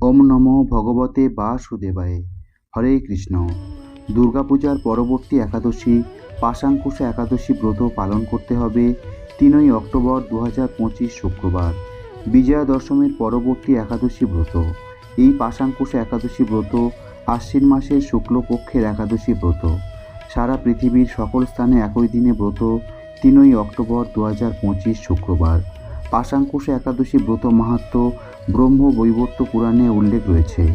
ওম নমো ভগবতে বাসুদেবায়। হরে কৃষ্ণ। দুর্গাপূজার পরবর্তী একাদশী, পাশাঙ্কুশা একাদশী ব্রত পালন করতে হবে তিনই অক্টোবর দু হাজার পঁচিশ শুক্রবার। বিজয়া দশমীর পরবর্তী একাদশী ব্রত। এই পাশাঙ্কুশা একাদশী ব্রত আশ্বিন মাসের শুক্লপক্ষের একাদশী ব্রত। সারা পৃথিবীর সকল স্থানে একই দিনে ব্রত তিনই অক্টোবর দু হাজার পঁচিশ শুক্রবার। পাশাঙ্কুশা একাদশী ব্রত মাহাত্ম ব্রহ্ম বৈবর্ত পুরাণে উল্লেখ রয়েছে।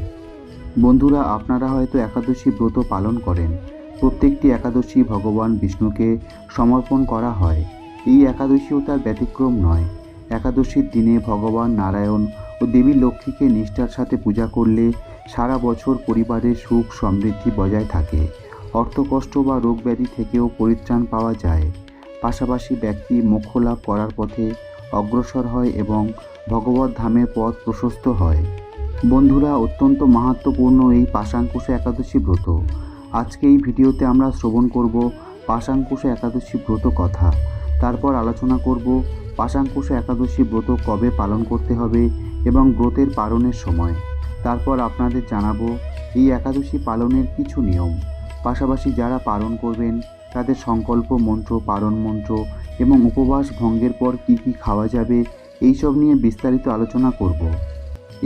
বন্ধুরা, আপনারা হয়তো একাদশী ব্রত পালন করেন। প্রত্যেকটি একাদশী ভগবান বিষ্ণুকে সমর্পণ করা হয়। এই একাদশীও তার ব্যতিক্রম নয়। একাদশীর দিনে ভগবান নারায়ণ ও দেবী লক্ষ্মীকে নিষ্ঠার সাথে পূজা করলে সারা বছর পরিবারের সুখ সমৃদ্ধি বজায় থাকে। অর্থকষ্ট বা রোগ ব্যাধি থেকেও পরিত্রাণ পাওয়া যায়। পাশাপাশি ব্যক্তি মোক্ষ লাভ করার পথে অগ্রসর হয় এবং ভগবত ধামের পথ প্রশস্ত হয়। বন্ধুরা, অত্যন্ত মাহাত্মপূর্ণ এই পাশাঙ্কুশ একাদশী ব্রত। আজকে এই ভিডিওতে আমরা শ্রবণ করব পাশাঙ্কুশ একাদশী ব্রত কথা। তারপর আলোচনা করব পাশাঙ্কুশ একাদশী ব্রত কবে পালন করতে হবে এবং ব্রতের পালনের সময়। তারপর আপনাদের জানাব এই একাদশী পালনের কিছু নিয়ম। পাশাপাশি যারা পালন করবেন, তাদের সংকল্প মন্ত্র, পালন মন্ত্র এবং উপবাস ভঙ্গের পর কি কি খাওয়া যাবে, এইসব নিয়ে বিস্তারিত আলোচনা করব।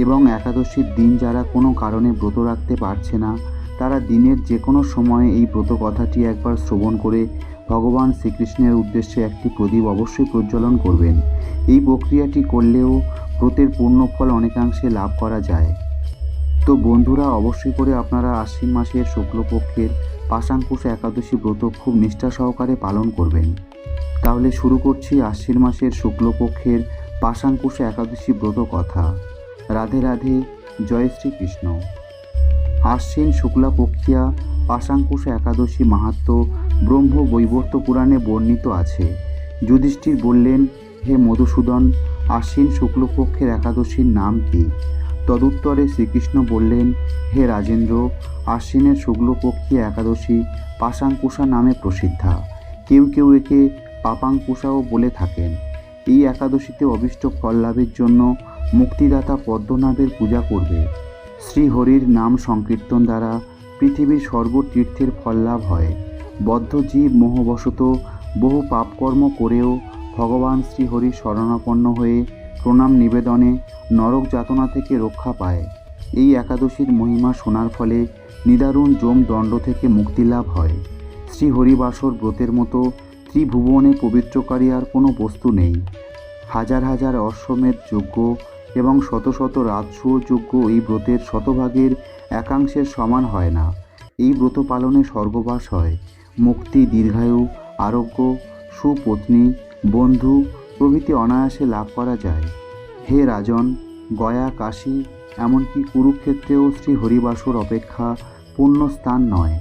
এবং একাদশীর দিন যারা কোনো কারণে ব্রত রাখতে পারছে না, তারা দিনের যে কোনো সময়ে এই ব্রত কথাটি একবার শ্রবণ করে ভগবান শ্রীকৃষ্ণের উদ্দেশ্যে একটি প্রদীপ অবশ্যই প্রজ্বলন করবেন। এই প্রক্রিয়াটি করলেও ব্রতের পূর্ণ ফল অনেকাংশে লাভ করা যায়। তো বন্ধুরা, অবশ্যই করে আপনারা আশ্বিন মাসের শুক্লপক্ষের পাশাঙ্কুশ একাদশী ব্রত খুব নিষ্ঠা সহকারে পালন করবেন। তাহলে শুরু করছি আশ্বিন মাসের শুক্লপক্ষের পাশাঙ্কুশ একাদশী ব্রত কথা। রাধে রাধে, জয় শ্রীকৃষ্ণ। আশ্বিন শুক্লাপক্ষিয়া পাশাঙ্কুশ একাদশী মাহাত্ম ব্রহ্ম বৈবর্ত পুরাণে বর্ণিত আছে। যুধিষ্ঠির বললেন, হে মধুসূদন, আশ্বিন শুক্লপক্ষের একাদশীর নাম কি? তদুত্তরে শ্রীকৃষ্ণ বললেন, হে রাজেন্দ্র, আশ্বিনের শুক্লপক্ষী একাদশী পাশাঙ্কুশা নামে প্রসিদ্ধা। কেউ কেউ একে পাপাঙ্কুশাও বলে থাকেন, এই একাদশীতে অবিষ্ট ফল লাভের জন্য মুক্তিদাতা পদ্মনাভের পূজা করবে। শ্রীহরির নাম সংকীর্তন দ্বারা পৃথিবীর সর্বতীর্থের ফল লাভ হয়। বদ্ধ জীব মোহবশত বহু পাপকর্ম করেও ভগবান শ্রীহরির শরণাপন্ন হয়ে প্রণাম নিবেদনে নরক যাতনা থেকে রক্ষা পায়। এই একাদশীর মহিমা শোনার ফলে নিদারুণ যম দণ্ড থেকে মুক্তি লাভ হয়। শ্রী হরিবাসর ব্রতের মতো ত্রিভুবনে পবিত্রকারী আর কোনো বস্তু নেই। হাজার হাজার অশ্বমেধ যজ্ঞ এবং শত শত রাজসূয় যজ্ঞ এই ব্রতের শতভাগের একাংশের সমান হয় না। এই ব্রত পালনে স্বর্গবাস হয়। মুক্তি, দীর্ঘায়ু, আরোগ্য, সুপত্নী, বন্ধু প্রভৃতি অনায়াসে লাভ করা যায়। হে রাজন, গয়া, কাশী এমনকি কুরুক্ষেত্রেও শ্রী হরিবাসর অপেক্ষা পূর্ণ স্থান নয়।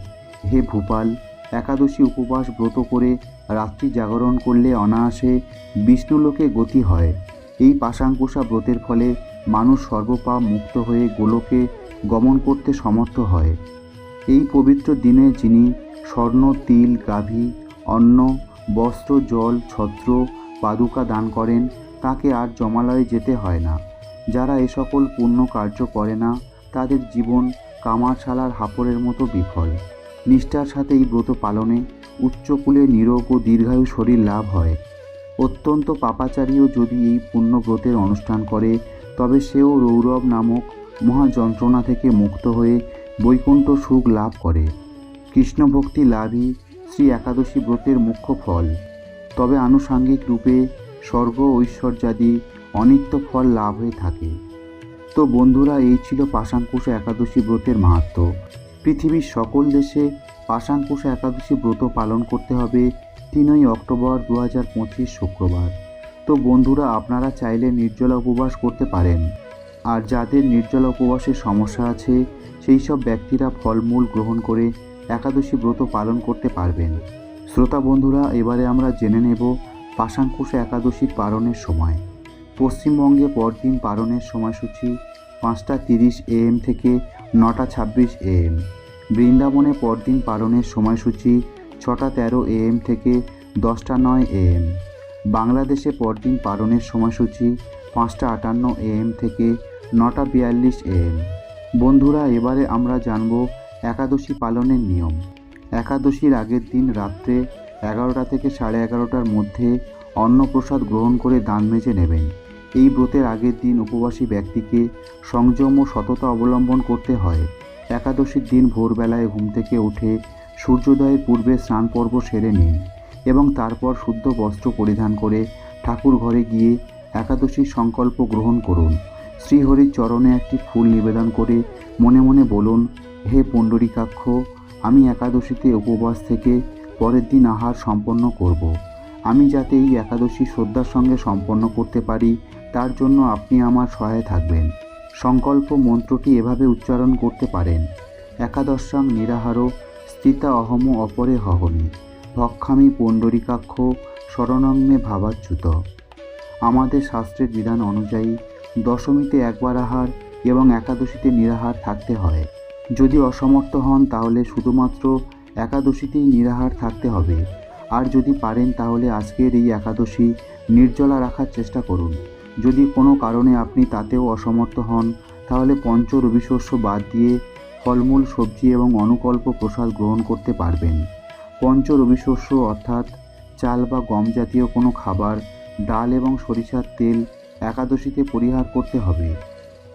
হে ভূপাল, একাদশী উপবাস ব্রত করে রাত্রি জাগরণ করলে অনায়াসে বিষ্ণুলোকে গতি হয়। এই পাশাঙ্কুশা ব্রতের ফলে মানুষ সর্বপাপ মুক্ত হয়ে গোলকে গমন করতে সমর্থ হয়। এই পবিত্র দিনে যিনি স্বর্ণ, তিল, গাভী, অন্ন, বস্ত্র, জল, ছত্র, পাদুকা দান করেন, তাকে আর জমালয়ে যেতে হয় না। যারা এ সকল পুণ্য কার্য করে না, তাদের জীবন কামারশালার হাপড়ের মতো বিফল। নিষ্ঠার সাথে এই ব্রত পালনে উচ্চকুলে নিরোগ ও দীর্ঘায়ু শরীর লাভ হয়। অত্যন্ত পাপাচারীও যদি এই পুণ্যব্রতের অনুষ্ঠান করে, তবে সেও রৌরব নামক মহাযন্ত্রণা থেকে মুক্ত হয়ে বৈকুণ্ঠ সুখ লাভ করে। কৃষ্ণভক্তি লাভই শ্রী একাদশী ব্রতের মুখ্য ফল। তবে আনুষাঙ্গিক রূপে স্বর্গ ঐশ্বর্যাদি অনিত্য ফল লাভ হয়ে থাকে। তো বন্ধুরা, এই ছিল পাশাঙ্কুশ একাদশী ব্রতের মাহাত্ম। পৃথিবীর সকল দেশে পাশাঙ্কুশ একাদশী ব্রত পালন করতে হবে তিনই অক্টোবর দু হাজার পঁচিশ শুক্রবার। তো বন্ধুরা, আপনারা চাইলে নির্জলা উপবাস করতে পারেন। আর যাদের নির্জলা উপবাসের সমস্যা আছে, সেই সব ব্যক্তিরা ফলমূল গ্রহণ করে একাদশী ব্রত পালন করতে পারবেন। শ্রোতা বন্ধুরা, এবারে আমরা জেনে নেব পাশাঙ্কুশ একাদশীর পালনের সময়। পশ্চিমবঙ্গে পরদিন পালনের সময়সূচি পাঁচটা তিরিশ এএম থেকে নটা ছাব্বিশ এএম বৃন্দাবনে পরদিন পালনের সময়সূচি ছটা তেরো এএম থেকে দশটা নয় এএম বাংলাদেশে পরদিন পালনের সময়সূচি পাঁচটা আটান্ন এএম থেকে নটা বিয়াল্লিশ এম বন্ধুরা, এবারে আমরা জানব একাদশী পালনের নিয়ম। একাদশীর আগের দিন রাত্রে এগারোটা থেকে সাড়ে এগারোটার মধ্যে অন্নপ্রসাদ গ্রহণ করে দান মেজে নেবেন। এই ব্রতের আগের দিন উপবাসী ব্যক্তিকে সংযম ও সততা অবলম্বন করতে হয় একাদশীর দিন ভোরবেলায় ঘুম থেকে উঠে সূর্যোদয়ের পূর্বে স্নান পর্ব সেরে নিন এবং তারপর শুদ্ধ বস্ত্র পরিধান করে ঠাকুর ঘরে গিয়ে একাদশীর সংকল্প গ্রহণ করুন শ্রীহরির চরণে একটি ফুল নিবেদন করে মনে মনে বলুন, হে পুণ্ডরীকাক্ষ, আমি একাদশীতে উপবাস থেকে পরের দিন আহার সম্পন্ন করব। আমি যাতে এই একাদশী শ্রদ্ধার সঙ্গে সম্পন্ন করতে পারি তার জন্য আপনি আমার সহায় থাকবেন। সংকল্প মন্ত্রটি এভাবে উচ্চারণ করতে পারেন। একাদশাং নিরাহারো স্থিতা অহম অপরে হহনি। ভক্ষামি পুণ্ডরীকাক্ষ শরণাঙ্গে ভাবাচ্যুত। আমাদের শাস্ত্রের বিধান অনুযায়ী দশমীতে একবার আহার এবং একাদশীতে নিরাহার থাকতে হয়। যদি অসমর্থ হন তাহলে শুধুমাত্র একাদশীতেই নিরাহার থাকতে হবে। আর যদি পারেন তাহলে আজকের এই একাদশী নির্জলা রাখার চেষ্টা করুন। যদি কোনো কারণে আপনি তাতেও অসমর্থ হন, তাহলে পঞ্চ রবিশস্য বাদ দিয়ে ফলমূল, সবজি এবং অনুকল্প প্রসাদ গ্রহণ করতে পারবেন। পঞ্চ রবিশস্য অর্থাৎ চাল বা গম জাতীয় কোনো খাবার, ডাল এবং সরিষার তেল একাদশীতে পরিহার করতে হবে।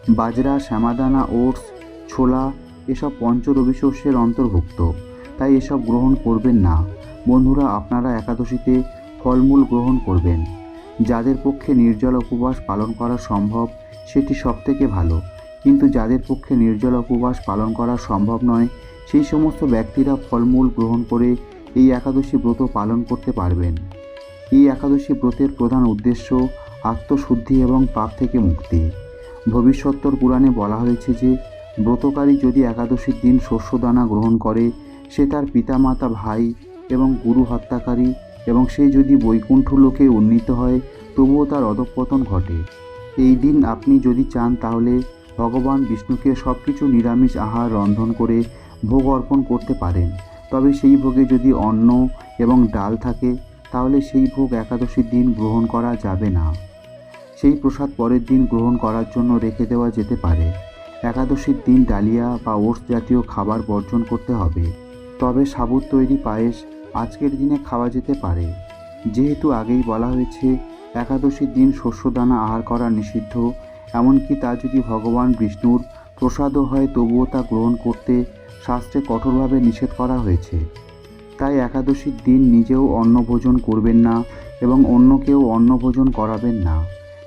বাজরা, শ্যামাদানা, ওটস, ছোলা এসব পঞ্চ রবিশস্যের অন্তর্ভুক্ত। তাই এসব গ্রহণ করবেন না। বন্ধুরা, আপনারা একাদশীতে ফলমূল গ্রহণ করবেন। যাদের পক্ষে নির্জল উপবাস পালন করা সম্ভব, সেটি সবথেকে ভালো। কিন্তু যাদের পক্ষে নির্জল উপবাস পালন করা সম্ভব নয়, সেই সমস্ত ব্যক্তিরা ফলমূল গ্রহণ করে এই একাদশী ব্রত পালন করতে পারবেন। এই একাদশী ব্রতের প্রধান উদ্দেশ্য আত্মশুদ্ধি এবং পাপ থেকে মুক্তি। ভবিষ্যত্তর পুরাণে বলা হয়েছে যে, ব্রতকারী যদি একাদশীর দিন শস্যদানা গ্রহণ করে, সে তার পিতামাতা, ভাই এবং গুরু হত্যাকারী এবং সে যদি বৈকুণ্ঠ লোকে উন্নীত হয়, তবুও তার অধঃপতন ঘটে। এই দিন আপনি যদি চান, তাহলে ভগবান বিষ্ণুকে সব কিছু নিরামিষ আহার রন্ধন করে ভোগ অর্পণ করতে পারেন। তবে সেই ভোগে যদি অন্ন এবং ডাল থাকে, তাহলে সেই ভোগ একাদশীর দিন গ্রহণ করা যাবে না। সেই প্রসাদ পরের দিন গ্রহণ করার জন্য রেখে দেওয়া যেতে পারে। একাদশীর দিন ডালিয়া বা ওটস জাতীয় খাবার বর্জন করতে হবে। তবে সাবুত তৈরি পায়েস আজকের দিনে খাওয়া যেতে পারে। যেহেতু আগেই বলা হয়েছে, একাদশীর দিন শস্যদানা আহার করা নিষিদ্ধ, এমনকি তা যদি ভগবান বিষ্ণুর প্রসাদও হয়, তবুও তা গ্রহণ করতে শাস্ত্রে কঠোরভাবে নিষেধ করা হয়েছে। তাই একাদশীর দিন নিজেও অন্নভোজন করবেন না এবং অন্যকেও অন্নভোজন করাবেন না।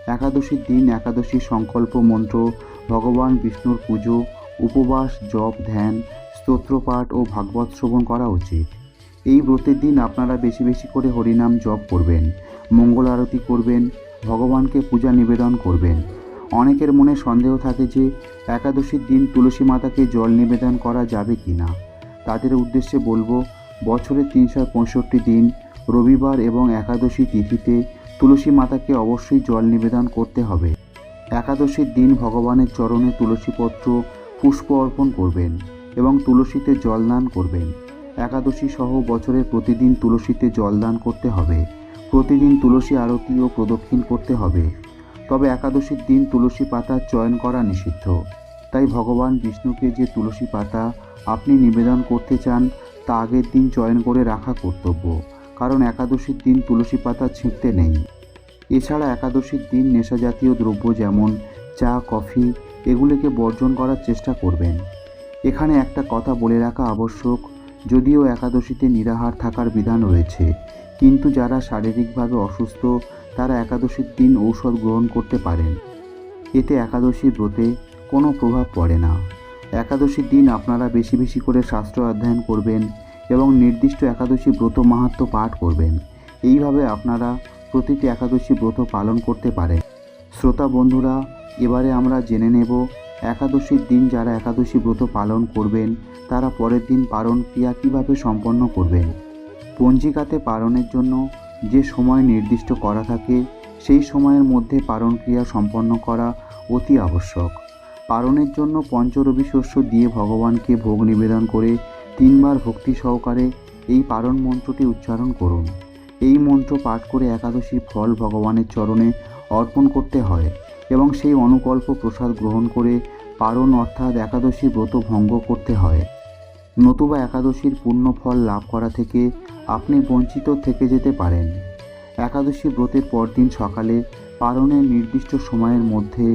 একাদশীর দিন একাদশী সংকল্প মন্ত্র, ভগবান বিষ্ণুর পুজো, উপবাস, জপ, ধ্যান, স্তোত্রপাঠ ও ভাগবত শ্রবণ করা উচিত। এই ব্রতের দিন আপনারা বেশি বেশি করে হরিনাম জপ করবেন, মঙ্গল আরতি করবেন, ভগবানকে পূজা নিবেদন করবেন। অনেকের মনে সন্দেহ থাকে যে একাদশীর দিন তুলসী মাতাকে জল নিবেদন করা যাবে কি না তাদের উদ্দেশ্যে বলব, বছরে তিনশো পঁয়ষট্টি দিন, রবিবার এবং একাদশী তিথিতে তুলসী মাতাকে অবশ্যই জল নিবেদন করতে হবে। একাদশীর দিন ভগবানের চরণে তুলসীপত্র পুষ্প অর্পণ করবেন এবং তুলসীতে জলদান করবেন। একাদশী সহ বছরের প্রতিদিন তুলসীতে জলদান করতে হবে। প্রতিদিন তুলসী আরতি ও প্রদক্ষিণ করতে হবে। তবে একাদশীর দিন তুলসী পাতার চয়ন করা নিষিদ্ধ। তাই ভগবান বিষ্ণুকে যে তুলসী পাতা আপনি নিবেদন করতে চান, তা আগের দিন চয়ন করে রাখা কর্তব্য। কারণ একাদশীর দিন তুলসী পাতা ছিঁড়তে নেই। এছাড়া একাদশীর দিন নেশাজাতীয় দ্রব্য যেমন চা, কফি, এগুলিকে বর্জন করার চেষ্টা করবেন। এখানে একটা কথা বলে রাখা আবশ্যক যদিও একাদশীতে নিরাহার থাকার বিধান রয়েছে, কিন্তু যারা শারীরিকভাবে অসুস্থ, তারা একাদশীর দিন ঔষধ গ্রহণ করতে পারেন। এতে একাদশী ব্রতে কোনো প্রভাব পড়ে না। একাদশীর দিন আপনারা বেশি বেশি করে শাস্ত্র অধ্যয়ন করবেন এবং নির্দিষ্ট একাদশী ব্রত মাহাত্ম পাঠ করবেন। এইভাবে আপনারা প্রতিটি একাদশী ব্রত পালন করতে পারেন। শ্রোতা বন্ধুরা, এবারে আমরা জেনে নেব, একাদশীর দিন যারা একাদশী ব্রত পালন করবেন তারা পরের দিন পালন ক্রিয়া কীভাবে সম্পন্ন করবেন? পঞ্জিকাতে পালনের জন্য যে সময় নির্দিষ্ট করা থাকে, সেই সময়ের মধ্যে পালন ক্রিয়া সম্পন্ন করা অতি আবশ্যক। পালনের জন্য পঞ্চরবি শস্য দিয়ে ভগবানকে ভোগ নিবেদন করে তিনবার ভক্তি সহকারে এই পালন মন্ত্রটি উচ্চারণ করুন। এই মন্ত্র পাঠ করে একাদশী ফল ভগবানের চরণে অর্পণ করতে হয় এবং সেই অনুকল্প প্রসাদ গ্রহণ করে পারণ অর্থাৎ একাদশী ব্রত ভঙ্গ করতে হয়। নতুবা একাদশীর পূর্ণ ফল লাভ করা থেকে আপনি বঞ্চিত থেকে যেতে পারেন। একাদশী ব্রতের পরদিন সকালে পালনের নির্দিষ্ট সময়ের মধ্যে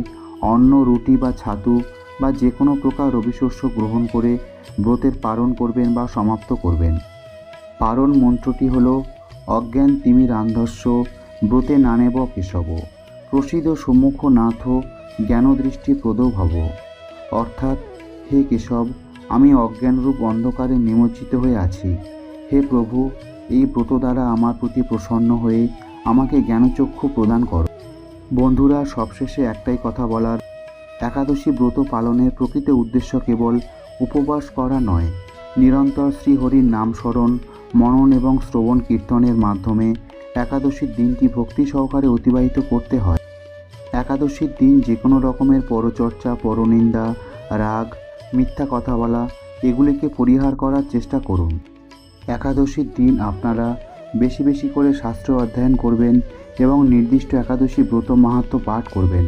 অন্ন, রুটি বা ছাতু বা যে কোনো প্রকার রবিশস্য গ্রহণ করে ব্রতের পালন করবেন বা সমাপ্ত করবেন। পারণ মন্ত্রটি হল, অজ্ঞান তিমির আন্ধস্য ব্রতে নানেব কেশব। প্রসিদ্ধ সম্মুখ নাথ জ্ঞানদৃষ্টি প্রদ ভব অর্থাৎ, হে কেশব আমি অজ্ঞানরূপ অন্ধকারে নিমজ্জিত হয়ে আছি। হে প্রভু, এই ব্রত দ্বারা আমার প্রতি প্রসন্ন হয়ে আমাকে জ্ঞানচক্ষু প্রদান করো। বন্ধুরা, সবশেষে একটাই কথা বলার। একাদশী ব্রত পালনের প্রকৃত উদ্দেশ্য কেবল উপবাস করা নয়। নিরন্তর শ্রীহরির নাম স্মরণ, মনন এবং শ্রবণ কীর্তনের মাধ্যমে একাদশীর দিনটি ভক্তি সহকারে অতিবাহিত করতে হয়। একাদশীর দিন যে কোনো রকমের পরচর্চা, পরনিন্দা, রাগ মিথ্যা কথা বলা, এগুলিকে পরিহার করার চেষ্টা করুন। একাদশীর দিন আপনারা বেশি বেশি করে শাস্ত্র অধ্যয়ন করবেন এবং নির্দিষ্ট একাদশী ব্রত মাহাত্ম পাঠ করবেন।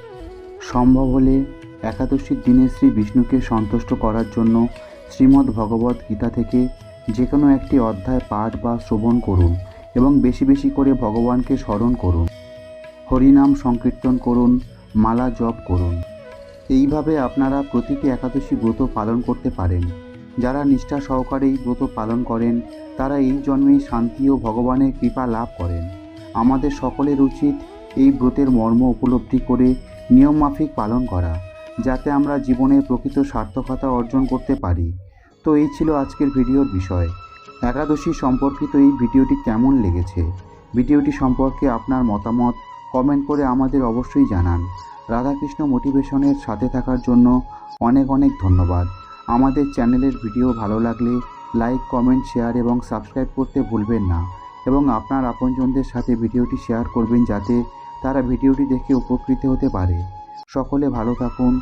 সম্ভব হলে একাদশীর দিনে শ্রী বিষ্ণুকে সন্তুষ্ট করার জন্য শ্রীমদ্ ভগবদ্ গীতা থেকে যে কোনো একটি অধ্যায় পাঠ বা শ্রবণ করুন এবং বেশি বেশি করে ভগবানকে স্মরণ করুন। হরিনাম সংকীর্তন করুন, মালা জপ করুন। এইভাবে আপনারা প্রতিটি একাদশী ব্রত পালন করতে পারেন। যারা নিষ্ঠা সহকারে এই ব্রত পালন করেন, তারা এই জন্মেই শান্তি ও ভগবানের কৃপা লাভ করেন। আমাদের সকলের উচিত এই ব্রতের মর্ম উপলব্ধি করে নিয়মমাফিক পালন করা, যাতে আমরা জীবনের প্রকৃত সার্থকতা অর্জন করতে পারি। তো এই ছিল আজকের ভিডিওর বিষয়। একাদশী সম্পর্কিত এই ভিডিওটি কেমন লেগেছে? ভিডিওটি সম্পর্কে আপনার মতামত কমেন্ট করে আমাদের অবশ্যই জানান। রাধাকৃষ্ণ মোটিভেশনের সাথে থাকার জন্য অনেক অনেক ধন্যবাদ। আমাদের চ্যানেলের ভিডিও ভালো লাগলে লাইক, কমেন্ট, শেয়ার এবং সাবস্ক্রাইব করতে ভুলবেন না এবং আপনার আপনজনদের সাথে ভিডিওটি শেয়ার করবেন যাতে তারা ভিডিওটি দেখে উপকৃত হতে পারে। সকলে ভালো থাকুন,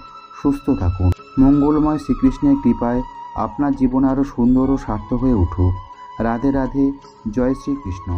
সুস্থ থাকুন। মঙ্গলময় শ্রীকৃষ্ণের কৃপায় আপনার জীবন আরও সুন্দর ও সার্থক হয়ে উঠুক। রাধে রাধে, জয় শ্রীকৃষ্ণ।